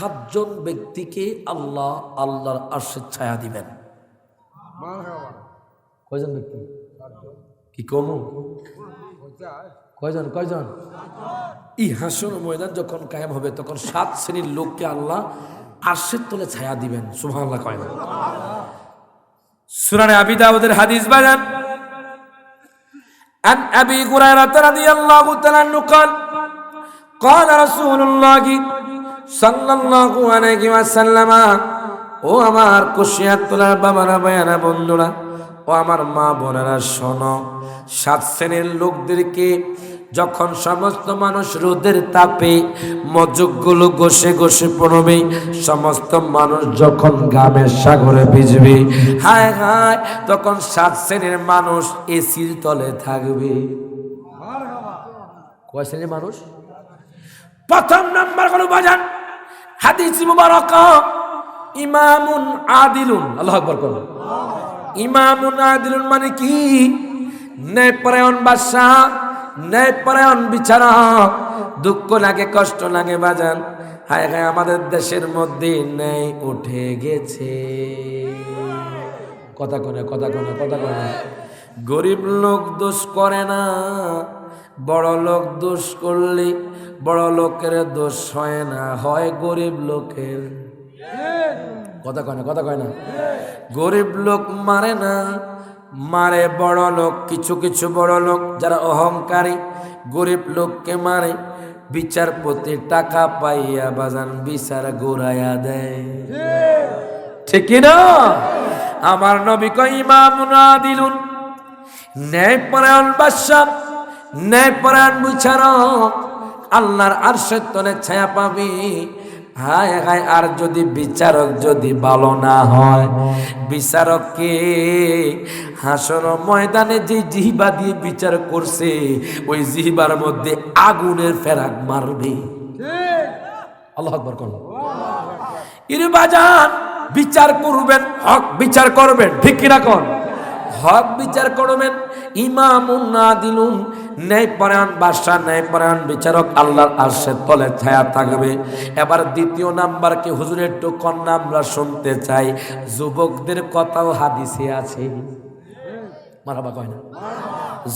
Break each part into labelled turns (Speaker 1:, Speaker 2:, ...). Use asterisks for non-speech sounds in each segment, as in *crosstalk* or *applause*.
Speaker 1: সাতজন ব্যক্তিকে আল্লাহ আল্লাহর আর্শের ছায়া দিবেন কয়জন ব্যক্তি কি কমু কয়জন কয়জন এই হাসন ময়দান যখন কায়েম হবে তখন সাত শ্রেণীর লোককে আল্লাহ আর্শের তলে ছায়া দিবেন সুবহানাল্লাহ কয় না সুরানে আবি দাউদের হাদিস বাজান عن أبي هريرة رضي الله تعالى عنه قال قال رسول الله সাল্লাল্লাহু আলাইহি ওয়াসাল্লাম, ও আমার কুশিয়াত তোলার বাবারা বায়ানা বন্ধুরা, ও আমার মা বোনেরা, শোনো, সাত শ্রেণির লোকদেরকে যখন সমস্ত মানুষ রোদের তাপে মজকগুলো ঘষে ঘষে পড়বে, সমস্ত মানুষ যখন গ্রামের সাগরে ভিজবে, হায় হায়, তখন সাত শ্রেণির মানুষ এসির তলে থাকবে। কয় শ্রেণির মানুষ? প্রথম নাম্বার হলো বাজান। হাদিস মুবারক। ইমামুন আদিলুন। আল্লাহ আকবার করুন ইমামুন আদিলুন মানে কি? ন্যায়পরায়ণ বাদশাহ, ন্যায়পরায়ণ বিচারক। দুঃখ লাগে, কষ্ট লাগে, বাজান। হায় হায়, আমাদের দেশের মধ্যে ন্যায় উঠে গেছে। কথা কোনে কথা কোনে কথা কোনে গরিব লোক দোষ করে না। বড় লোক দোষ করলে বড় লোকের দোষ হয় না, হয় গরিব লোকের। কথা কয় না, কথা কয় না। গরিব লোক মারে না, মারে বড় লোক কিছু কিছু বড় লোক যারা অহংকারী, গরিব লোককে মারে। বিচারপতি টাকা পাইয়া বাজান বিচার গোড়াইয়া দেয়। ঠিক না? আমার নবী কই ইমামুনা দিলুন ন্যায় পরায়ণ বাদশাহ ন্যায় পরায়ণ বিচারক, আল্লাহর আরশের তলে ছায়া পাবি। হায় হায়, আর যদি বিচারক যদি ভালো না হয় বিচারককে হাসর ময়দানে যে জিহিবা দিয়ে বিচার করছে, ওই জিহিবার মধ্যে আগুনের ফেরাক মারবে। আল্লাহ বিচার করবেন, হক বিচার করবেন, ঠিক কিনা কোন? হক বিচার করবেন ইমাম না দিলুন ন্যায়পরায়ণ বাদশাহ, ন্যায়পরায়ণ বিচারক আল্লাহর আশ্বের তলে ছায়া থাকবে। এবার দ্বিতীয় নাম্বারকে হুজুরের একটু কন্যা আমরা শুনতে চাই। যুবকদের কথাও হাদিসে আছে। মারাবা কয় না?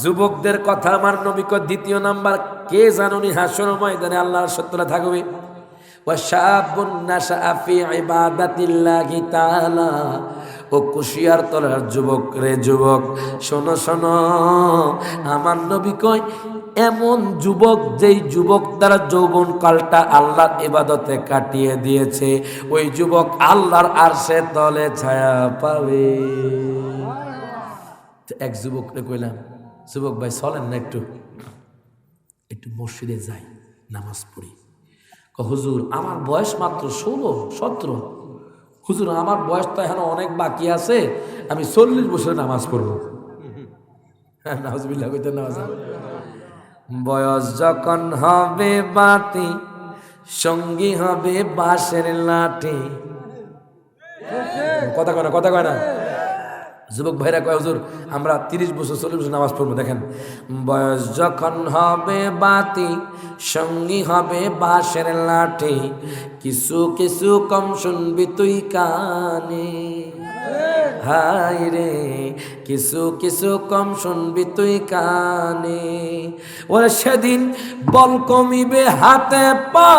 Speaker 1: যুবকদের কথা আমার নবিক দ্বিতীয় নাম্বার, কে জানুনি হাসন ময়দানে আল্লাহর সত্যরা থাকবে? ও শাহাবুন্নাশা আফি ইবাদাতিল্লাহি তাআলা। ও কুশিয়ার তলার যুবক রে যুবক, শোনো শোনো। আমার নবী কয়, এমন যুবক যেই যুবক দ্বারা যৌবন কালটা আল্লাহর ইবাদতে কাটিয়ে দিয়েছে, ওই যুবক আল্লাহর আরশে তলে ছায়া পাবে। এক যুবকরে কইলাম, যুবক ভাই, চলেন না একটু। একটু মসজিদে যাই, নামাজ পড়ি। হুজুর, আমার বয়স মাত্র ষোলো, সতেরো। হুজুর, আমার বয়স তো এখন অনেক বাকি আছে, আমি চল্লিশ বছরে নামাজ পড়ব। নামাজ। বয়স যখন হবে বাতি, সঙ্গী হবে বাঁশের লাঠি। কথা কয় না, কথা কয় না। যুবক ভাইরা কয়, হুজুর, আমরা তিরিশ বছর, চল্লিশ বছর নামাজ পড়ব, দেখেন। বয়স যখন হবে বাতি, সঙ্গী হবে বাঁশের লাঠি, কিছু কিছু কম শুনবি তুই কানে। হাই রে, কিছু কিছু কম শুনবি তুই কানে। ওরে সেদিন বল কমিবে হাতে পা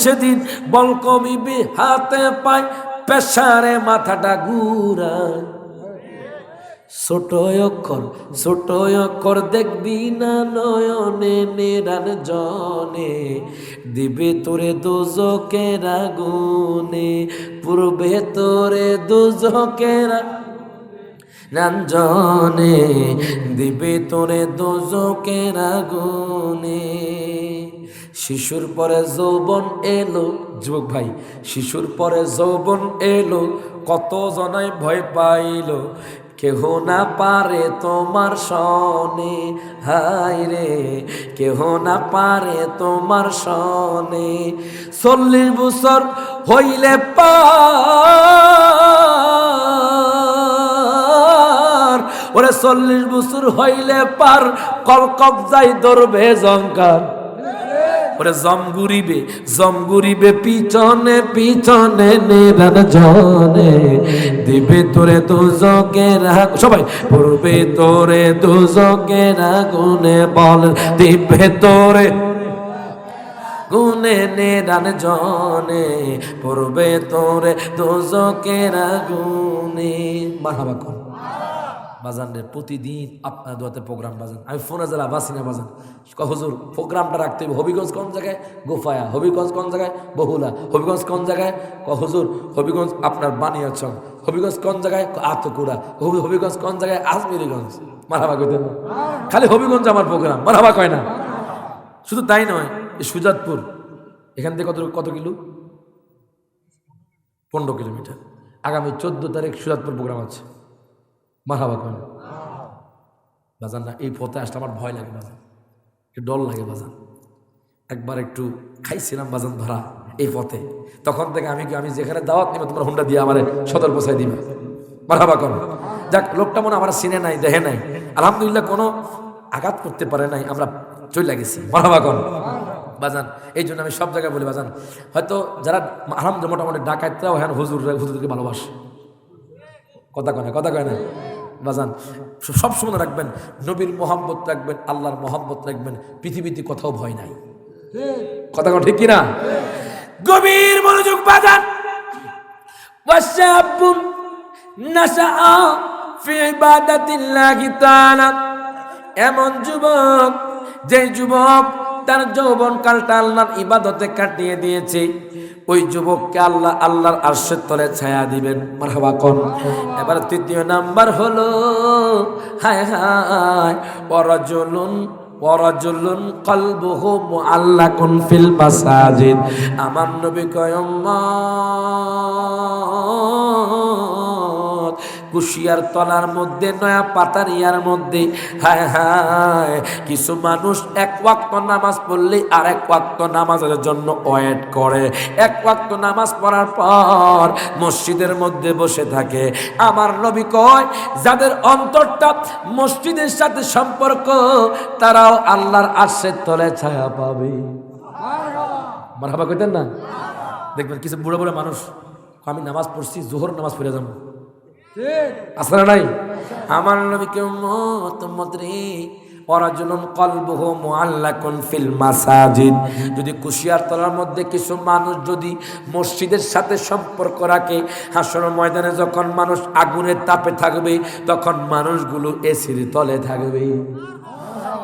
Speaker 1: সেদিন বল কমিবে হাতে পায়, পেশারে মাথাটা ঘুরায়। ছোট অক্ষর ছোট অক্ষর দেখবি না নয়নে নেরান জনে, দিবে তোরে দুজকের আগুনে, পূর্বে তোরে দুজকের রাঞ্জনে দিবে তোরে দুজকের আগুনে। শিশুর পরে যৌবন এলো, যুবক ভাই, শিশুর পরে যৌবন এলো কত জনাই ভয় পাইল, কেহ না পারে তোমার সনে হাই রে কেহ না পারে তোমার সনে চল্লিশ বছর হইলে পার, ওরে চল্লিশ বছর হইলে পার কল কবজাই ধরবে জঙ্কার ওরে জমগুরিবে জমগুরিবে পিছনে পিছনে নিরান জনে। দিবে তোরে দুজকের আগ- সবাই পড়বে তোরে দুজকের আগুনে বল। দিবে তোরে গুনে নিরান জনে, পড়বে তোরে দুজকের আগুনে। মারহাবা কর। বাজান রে প্রতিদিন আপনার দোয়াতে প্রোগ্রাম বাজান। আমি ফোনে জেলা বাসিনা বাজান। ক হুজুর, প্রোগ্রামটা রাখতে হবে হবিগঞ্জ কোন জায়গায়? গোফায়া। হবিগঞ্জ কোন জায়গায়? বহুলা। হবিগঞ্জ কোন জায়গায়? ক হুজুর, হবিগঞ্জ আপনার বানিয়াচং হবিগঞ্জ কোন জায়গায়? আতকুড়া। হবি হবিগঞ্জ কোন জায়গায়? আজমিরিগঞ্জ। মারাবা কইতে না। খালি হবিগঞ্জ আমার প্রোগ্রাম। মারাবা কয় না। শুধু তাই নয় সুজাতপুর, এখান থেকে কত কত কিলো? পনেরো কিলোমিটার। আগামী চোদ্দ তারিখ সুজাতপুর প্রোগ্রাম আছে। মারহাবা কেন? বাজান, না, এই পথে আসলে আমার ভয় লাগে বাজান। একটু ডল লাগে বাজান। একবার একটু খাইছিলাম বাজান ধরা এই পথে তখন থেকে আমি আমি যেখানে দাওয়াত নিব, তোমার হুন্ডা দিয়ে আমার সদর পৌঁছাই দিবে। মারহাবা কর যাক, লোকটা মনে আমার সিনে নাই, দেহে নাই। আলহামদুলিল্লাহ কোনো আঘাত করতে পারে নাই, আমরা চলে গেছি। মারহাবা কর বাজান, এই জন্য আমি সব জায়গায় বলি, বাজান, হয়তো যারা আলহামদুলিল্লাহ মোটামুটি ডাকাতরাও হ্যাঁ হুজুর হুজুরকে ভালোবাসে। কথা কয় না, কথা কয় না। বাজান সব সময় রাখবেন, নবীর মোহাম্মত রাখবেন, আল্লাহর মোহাম্মত রাখবেন, পৃথিবীতে কোথাও ভয় নাই। কথা ঠিক কিনা? গভীর মনোযোগ বাজান। এমন যুবক, যে যুবক তার যৌবন কালটা আল্লাহর ইবাদতে কাটিয়ে দিয়েছে। ওই যুবককে আল্লাহ, আল্লাহর আরশের তলে ছায়া দিবেন। মারহাবা, কন? এবার তৃতীয় নাম্বার হলো, হায় হায় মাসাজিদ। আমার নবী কয় কুশিয়ার তলার মধ্যে, নয়া পাতারিয়ার মধ্যে। হায় হায়, কিছু মানুষ এক ওয়াক্ত নামাজ পড়লে আর এক ওয়াক্ত নামাজের জন্য ওয়েট করে। এক ওয়াক্ত নামাজ পড়ার পর মসজিদের মধ্যে বসে থাকে। আমার নবী কয়, যাদের অন্তরটা মসজিদের সাথে সম্পর্ক, তারাও আল্লাহর আশ্রের তলে ছায়া পাবে। মারহাবা কইতেন না? দেখবেন কিছু বুড়ো বুড়ো মানুষ আমি নামাজ পড়ছি, জোহর নামাজ পড়ে যাব। আসলে নাই? আমার নবীকে উম্মত উম্মত রে অরাজুলুন কলবুহু মুআল্লাকুন ফিল মাসাজিদ। যদি কুশিয়ার তলার মধ্যে কিছু মানুষ যদি মসজিদের সাথে সম্পর্ক রাখে, হাসর ময়দানে যখন মানুষ আগুনের তাপে থাকবে, তখন মানুষগুলো এসির তলে থাকবে।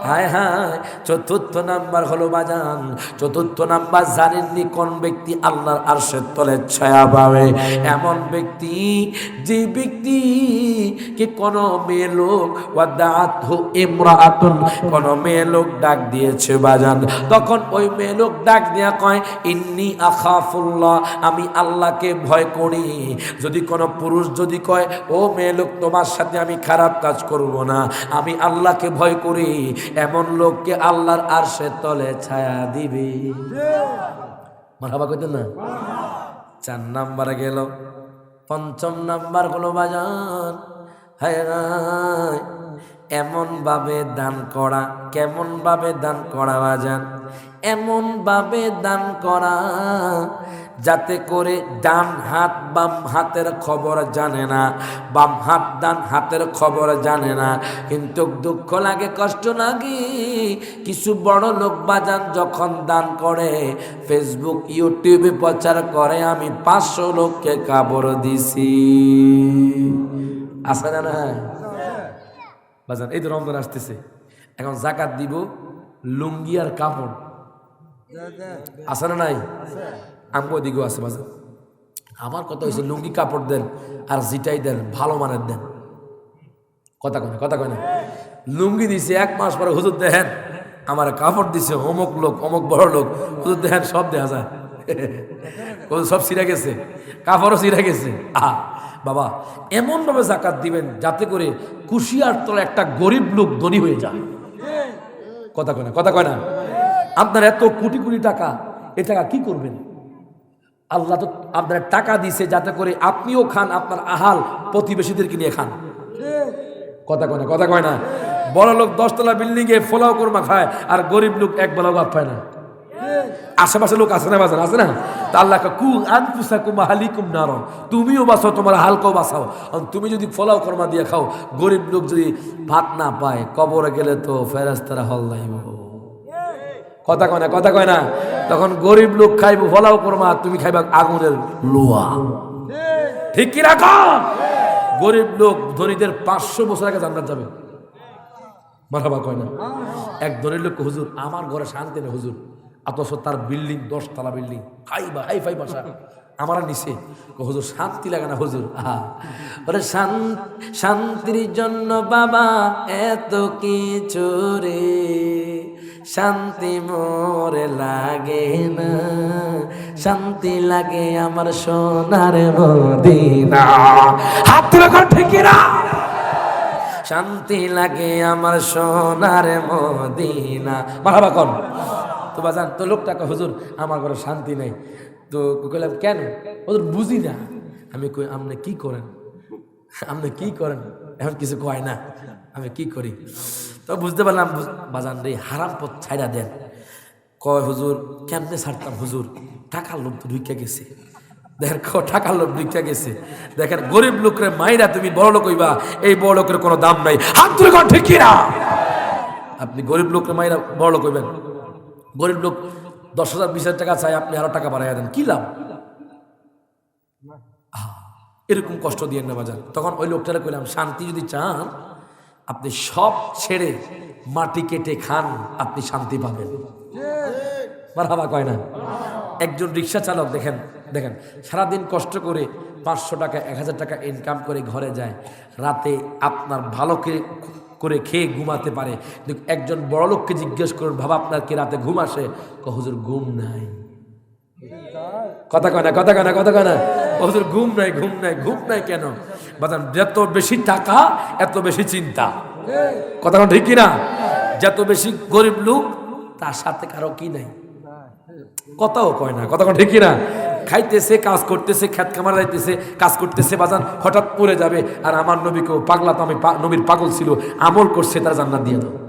Speaker 1: হায় হায়, চতুর্থ নাম্বার হলো বাজান। চতুর্থ নাম্বার জানেননি কোন ব্যক্তি আল্লাহর আরশের তলে ছায়া পাবে? এমন ব্যক্তি, যে ব্যক্তি কে কোন মেয়ে লোক ইমরাআতুন, কোন মেয়ে লোক ডাক দিয়েছে বাজান। তখন ওই মেয়ে লোক ডাক দিয়া কয়, ইন্নি আখাফুল্লাহ, আমি আল্লাহকে ভয় করি। যদি কোনো পুরুষ যদি কয়, ও মেয়ে লোক, তোমার সাথে আমি খারাপ কাজ করব না, আমি আল্লাহকে ভয় করি। এমন লোককে আল্লাহর আরশে তলে ছায়া দিবি। মারাবা কইতেন না? চার নাম্বার গেল। পঞ্চম নাম্বার হলো বাজান। হায় হায় এমন ভাবে দান করা কেমন ভাবে দান করা বাজান? এমন ভাবে দান করা যাতে করে ডান হাত বাম হাতের খবর জানে না, বাম হাত ডান হাতের খবর জানে না। কিন্তু দুঃখ লাগে, কষ্ট লাগে। কিছু বড় লোক বাজান যখন দান করে ফেসবুক ইউটিউবে প্রচার করে, আমি পাঁচশো লোককে কাপড় দিছি। আসে না বাজান, এই তো রমজান আসতেছে। এখন জাকাত দিব, লুঙ্গি আর কাপড়। আছে না নাই? আমগো দিকেও আছে বাজার আমার কথা হয়েছে লুঙ্গি কাপড় দেন আর জিটাই দেন, ভালো মানের দেন। কথা কয় কথা কয় না। লুঙ্গি দিছে, এক মাস পরে হুজুর দেখেন, আমার কাপড় দিছে, অমুক লোক, অমুক বড় লোক। হুজুর দেখেন সব দেখা যায়। *laughs* সব সিরা গেছে, কাপড়ও সিরা গেছে। আহা। বাবা, এমনভাবে জাকাত দিবেন যাতে করে কুশিয়ার তলে একটা গরিব লোক ধনী হয়ে যায়। কথা কয় না, কথা কয় না? আপনার এত কোটি কোটি টাকা, এ টাকা কি করবেন? আল্লাহ তো আপনার টাকা দিছে যাতে করে আপনিও খান, আপনার আহাল প্রতিবেশীদেরকে নিয়ে খান। কথা কয় না, কথা কয় না? বড় লোক দশতলা বিল্ডিং এ ফোলাও কোরমা খায়, আর গরিব লোক এক বেলাও ভাত পায় না। আশেপাশে লোক আছে না বাজার? আছে না? তা আল্লাহ কু আনফুসাকুম আহলিকুম নার তুমিও বাঁচাও, তোমার হালকাও বাঁচাও। তুমি যদি ফলাও কর্মা দিয়ে খাও, গরিব লোক যদি ভাত না পায়, কবরে গেলে তো ফেরাস্তারা হল নাইব কথা কয় না, কথা কয় না? তখন গরিব লোক খাইব, ফলাও কর্মা, তুমি খাইবা আগুনের লোয়া। ঠিক কি রাখো গরিব লোক ধনীদের পাঁচশো বছর আগে জান্নাত যাবে। মারাবা কয় না? এক ধনীর লোক হুজুর, আমার ঘরে শান্তি নেই হুজুর। অথচ তার বিল্ডিং, দশতলা বিল্ডিং। হাই বা হাই ফাই বাসা আমার নিচে হুজুর, শান্তি লাগে না, হুজুর? ওরে শান- শান্তির জন্য বাবা, এত কিছু রে। শান্তি মোরে লাগে না। শান্তি লাগে আমার সোনার মদিনা। হাত তুলে কর ঠিক না শান্তি লাগে আমার সোনার মদিনা। মারাবা কন। তো বাজান, তো লোকটাকে হুজুর, আমার ঘরে শান্তি নেই। তো কইলাম, কেন? হুজুর, বুঝি না। আমি কই, আপনি কি করেন? আপনি কি করেন? এখন কিছু কয় না। আমি কি করি? তো বুঝতে পারলাম বাজান রে, হারাম পথ ছাইড়া দেন। কয়, হুজুর, কেমনে ছাড়তাম, হুজুর? টাকার তো ঢুকে গেছে। দেখেন ক- টাকার লোক ঢুকে গেছে। দেখেন, গরিব লোকের মাইরা তুমি বড় লোক হইবা, এই বড় লোকের কোনো দাম নাই। হাত কিনা? আপনি গরিব লোকের মাইরা বড় লোক হইবেন। গরিব লোক দশ হাজার বিশ হাজার টাকা চাই আপনি আরও টাকা বাড়াইয়া দেন কি লাভ? এরকম কষ্ট দিয়ে না বাজার। তখন ওই লোকটারে কইলাম শান্তি যদি চান আপনি সব ছেড়ে মাটি কেটে খান আপনি শান্তি পাবেন। মারহাবা কয় না? একজন রিক্সা চালক, দেখেন দেখেন, সারাদিন কষ্ট করে পাঁচশো টাকা, এক হাজার টাকা ইনকাম করে ঘরে যায়। রাতে আপনার ভালো কে- করে খেয়ে ঘুমাতে পারে। একজন বড় লোককে জিজ্ঞেস করুন ভাবা আপনার কি রাতে ঘুম আসে? ক হুজুর, ঘুম নাই। কথা কয় না, কথা কয় না, কথা কয় না। ও হুজুর, ঘুম নাই ঘুম নাই ঘুম নাই কেন? বাজান, যত বেশি টাকা, এত বেশি চিন্তা। কথা ঠিক কিনা? যত বেশি গরিব লোক, তার সাথে কারও কি নাই? কথাও কয় না, কথা ঠিক না খাইতেছে, কাজ করতেছে খ্যাত খামার যাইতেছে, কাজ করতেছে বাজান হঠাৎ পড়ে যাবে, আর আমার নবীকেও পাগলা, তো আমি নবীর পাগল ছিল, আমল করছে, তার জান্নাত দিয়ে দাও।